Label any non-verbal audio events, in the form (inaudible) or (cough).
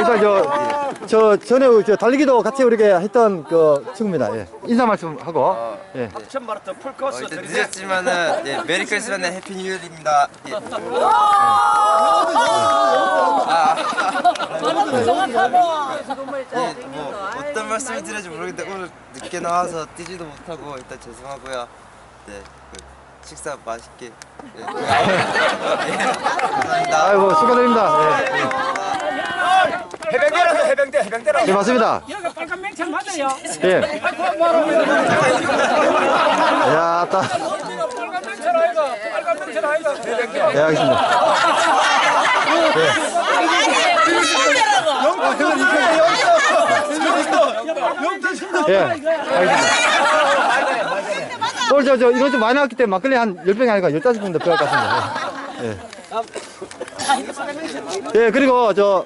일단 저, 저 전에 저 달리기도 같이 우리가 했던 그 친구입니다. 예. 인사 말씀 하고. 예. 합천 마라톤 풀코스 어, 일단 드리셈. 늦었지만은 예, 메리 크리스마스 해피 뉴 이어입니다. 예. 예, 뭐 어떤 말씀을 드려야지 모르겠는데 오늘 늦게 나와서 뛰지도 못하고 일단 죄송하고요. 네, 그 식사 맛있게. (laughs) 예, 예, 감사합니다. 아이고, 축하드립니다. 예. 해병대라서 해병대 해병대라. 예, 맞습니다. 여기가 빨간 맹창 맞아요. 예. 야, 따. 빨간 맹창 아이가 빨간 맹창 아이가 해병대. 예, 알겠습니다. 예. 예, 알겠습니다. 오늘 저, 저, 이거 좀 많이 나왔기 때문에 막걸리 한 10병이 아니라 15병 더 필요할 것 같습니다. 예. 예. 예, 그리고 저,